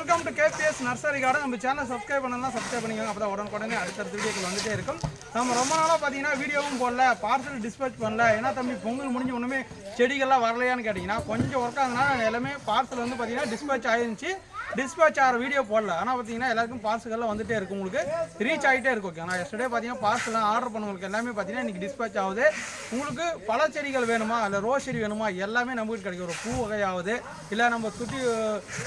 Welcome to KPS nursery garden நம்ம channel subscribe பண்ணலாம் subscribe பண்ணிக்கோங்க. அப்போ தான் உடனுக்குடனே அடுத்தடுத்த வீடியோக்கள் வந்துட்டே இருக்கும். நம்ம ரொம்ப நாளாக பார்த்தீங்கன்னா வீடியோவும் போடல பார்சல் டிஸ்பேச் பண்ணல. ஏன்னா தம்பி பொங்கல் முடிஞ்சு ஒன்றுமே செடிகள்லாம் வரலையான்னு கேட்டிங்கன்னா கொஞ்சம் ஒர்க் ஆகுதுன்னா எல்லாமே பார்சல் வந்து பார்த்தீங்கன்னா டிஸ்பேச் ஆயிருந்துச்சு. டிஸ்பேச் ஆகிற வீடியோ போடல. ஆனால் பார்த்தீங்கன்னா எல்லாருக்கும் பார்சல்கள்லாம் வந்துட்டே இருக்கும் உங்களுக்கு. ரீச் ஆகிட்டே இருக்கும் ஓகே நான் எஸ்டர்டே பார்த்தீங்கன்னா பார்சல்லாம் ஆர்டர் பண்ணவங்களுக்கு எல்லாமே பார்த்தீங்கன்னா இன்றைக்கி டிஸ்பேச் ஆகுது. உங்களுக்கு பழச்செடிகள் வேணுமா? இல்லை ரோஸ் செடி வேணுமா? எல்லாமே நமக்கு கிடைக்கும். ஒரு பூ வகையாவது இல்லை நம்ம சுற்றி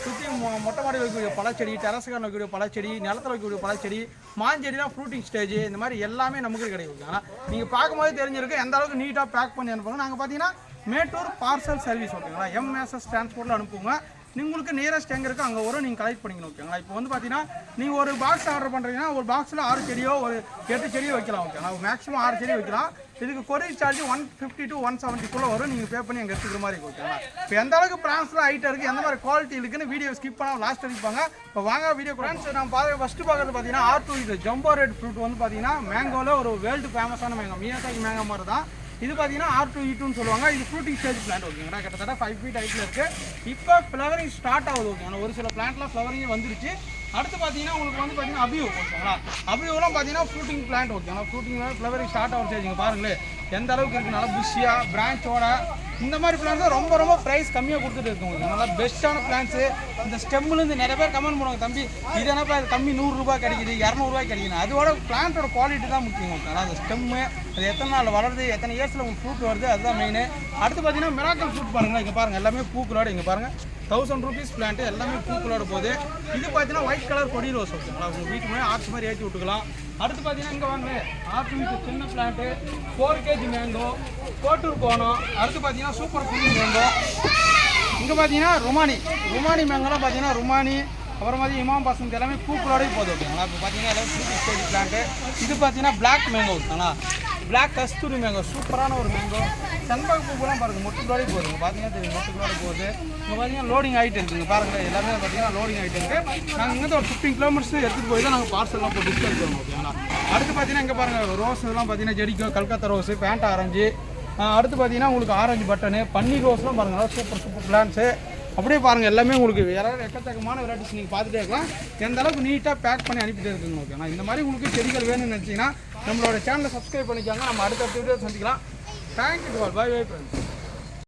சுற்றி மொ- மொட்டை மாடி வைக்கக்கூடிய பழச்செடி டெரஸ்கான வைக்கக்கூடிய பழச்செடி நிலத்தில் வைக்கக்கூடிய பழச்செடி மாஞ்செடிலாம் ஃப்ரூட்டிங் ஸ்டேஜ் இந்த மாதிரி எல்லாமே நமக்கு கிடைக்கும் ஆனால் நீங்கள் பார்க்கும்போது தெரிஞ்சிருக்கு எந்த அளவுக்கு நீட்டாக பேக் பண்ணி அனுப்புங்க நாங்கள் பார்த்தீங்கன்னா மேட்டூர் பார்சல் சர்வீஸ் ஓகேங்களா எம்எஸ்எஸ் டிரான்ஸ்போர்ட்டில் அனுப்புங்க உங்களுக்கு நியரஸ்ட் எங்கே இருக்கோ அங்கே வரும் நீங்கள் கலெக்ட் பண்ணிக்கணும் ஓகேங்களா இப்போ வந்து பார்த்தீங்கன்னா நீங்கள் ஒரு பாக்ஸ் ஆர்டர் பண்ணுறீங்கன்னா ஒரு பாக்ஸில் ஆறு செடியோ ஒரு எட்டு செடியோ வைக்கலாம் ஓகேங்களா மேக்ஸிமம் ஆறு செடி வைக்கலாம். இதுக்கு courier charge one fifty to one செவன்ட்டிக்குள்ளே வரும். நீங்கள் பே பண்ணி அங்கே எடுத்துக்கிற மாதிரி இருக்கும் ஓகேங்களா இப்போ எந்த அளவுக்கு ப்ரான்ஸ்லாம் ஹைட்டாக இருக்குது எந்த மாதிரி குவாலிட்டி இருக்குன்னு வீடியோ ஸ்கிப் பண்ணால் லாஸ்ட் அடிப்பாங்க இப்போ வாங்க வீடியோ ஃப்ரெண்ட்ஸ் நான் பார்க்க ஃபஸ்ட்டு பார்க்குறது பார்த்தீங்கன்னா ஆர் டூ இது. ஜம்போ ரெட் ஃப்ரூட் வந்து பார்த்தீங்கன்னா மேங்கோவில் ஒரு வேர்ல்டு ஃபேமஸான மேங்கோ மியாசாக்கி மேங்கோ மாதிரி தான் இது பார்த்தீங்கன்னா ஆர் e டூ சொல்லுவாங்க. இது ஃப்ரூட்டிங் ஸ்டேஜ் பிளான்ட் ஓகேங்களா கிட்டத்தட்ட ஃபைவ் ஃபீட் ஹைட்டில் இருக்குது இப்போ ஃப்ளவரிங் ஸ்டார்ட் ஆகுது ஓகேங்களா ஒரு சில பிளான்ட்லாம் ஃப்ளவரிங் வந்துருச்சு. அடுத்து பார்த்தீங்கன்னா உங்களுக்கு வந்து பார்த்தீங்கன்னா அபியூ ஓகேங்களா அபியூலாம் பார்த்தீங்கன்னா ஃப்ரூட்டிங் பிளான்ட் ஓகேங்களா ஃப்ரூட்டிங் ஃப்ளவரிங் ஸ்டார்ட் ஆகும் ஸ்டேஜ் பாருங்களேன். எந்த அளவுக்கு இருக்குனால புஷியாக பிரான்ச்சோட இந்த மாதிரி பிளான்ஸ் ரொம்ப ரொம்ப ப்ரைஸ் கம்மியாக கொடுத்துட்டு இருக்கோம் நல்லா பெஸ்ட்டான பிளான்ஸு இந்த ஸ்டெம்லேருந்து நிறைய பேர் கமெண்ட் பண்ணுவாங்க தம்பி இது என்னப்பா இது கம்மி நூறுரூபா கிடைக்குது இரநூறுவா கிடைக்குது. அதோட பிளான்ட்டோட குவாலிட்டி தான் முக்கியம். ஓகேங்களா அந்த ஸ்டெம்மு அது எத்தனை நாள் வளருது எத்தனை இயர்ஸில் உங்களுக்கு ஃப்ரூட் வருது அதுதான் மெயின் அடுத்து பார்த்தீங்கன்னா மிராக்கல் ஃப்ரூட் பாருங்களா இங்கே பாருங்கள் எல்லாமே பூக்களோட இங்கே பாருங்கள் தௌசண்ட் ருபீஸ் பிளான்ட்டு எல்லாமே பூக்களோட போகுது. இது பார்த்தீங்கன்னா ஒயிட் கலர் கொடி ரோஸ் ஓகேங்களா? உங்கள் வீட்டு மேலே ஆர்ட்ஸ் மாதிரி ஏற்றி விட்டுக்கலாம். அடுத்து பார்த்தீங்கன்னா இங்கே வாங்க. ஆர்ட்ஸ் சின்ன plant four kg mango Kottur போனோம். அடுத்து பார்த்தீங்கன்னா சூப்பர் குயின் மேங்கோ இங்கே பார்த்தீங்கன்னா ருமானி. ருமானி மேங்கோலாம் பார்த்தீங்கன்னா ருமானி அப்புறம் பார்த்தீங்கன்னா இமாம் பசங்க எல்லாமே பூக்களோடய போகுது ஓகேங்களா? இப்போ பார்த்தீங்கன்னா எல்லாமே ஃப்ரூட் ஸ்டேஜ் பிளான்ட்டு இது பார்த்தீங்கன்னா பிளாக் மேங்கோ ஓகேங்களா? பிளாக் கஸ்தூரி மேங்கோ சூப்பரான ஒரு மேங்கோ செண்பக பூக்கெல்லாம் பாருங்கள் மொட்டுகளோடய போகுது பார்த்தீங்கன்னா தெரியும் மொட்டுகளோட போகுது இங்கே பார்த்தீங்கன்னா லோடிங் ஆகிட்டு இருக்குங்க பாருங்கள் எல்லாமே பார்த்தீங்கன்னா லோடிங் ஆகிட்டு இருக்குது நாங்கள் இங்கேருந்து ஒரு ஃபிஃப்டின் கிலோமீட்டர்ஸ் எடுத்துகிட்டு போய் தான் நாங்கள் பார்சல்லாம் போட்டு டிஸ்கவுண்ட் பண்ணுவோம் ஓகேங்களா அடுத்து பார்த்தீங்கன்னா இங்கே பாருங்கள் ரோஸ் இதெல்லாம் பார்த்தீங்கன்னா ஜெடிக்கோ கல்கத்தா ரோஸு பேண்ட் ஆரஞ்சு அடுத்து பார்த்தீங்கன்னா உங்களுக்கு ஆரஞ்சு பட்டனு பன்னீர் ரோஸ்லாம் பாருங்கள் சூப்பர் சூப்பர் பிளான்ஸு அப்படியே பாருங்கள் எல்லாமே உங்களுக்கு யாராவது எக்கச்சக்கமான வெரைட்டிஸ் நீங்கள் பார்த்துட்டே இருக்கலாம். எந்த அளவுக்கு நீட்டாக பேக் பண்ணி அனுப்பிட்டே இருக்குங்க ஓகேண்ணா இந்த மாதிரி உங்களுக்கு செடிகள் வேணும்னு நினச்சிங்கன்னா நம்மளோட சேனலை சப்ஸ்கிரைப் பண்ணிக்காங்க. நம்ம அடுத்த வீடியோ சந்திக்கலாம். Thank you bye bye friends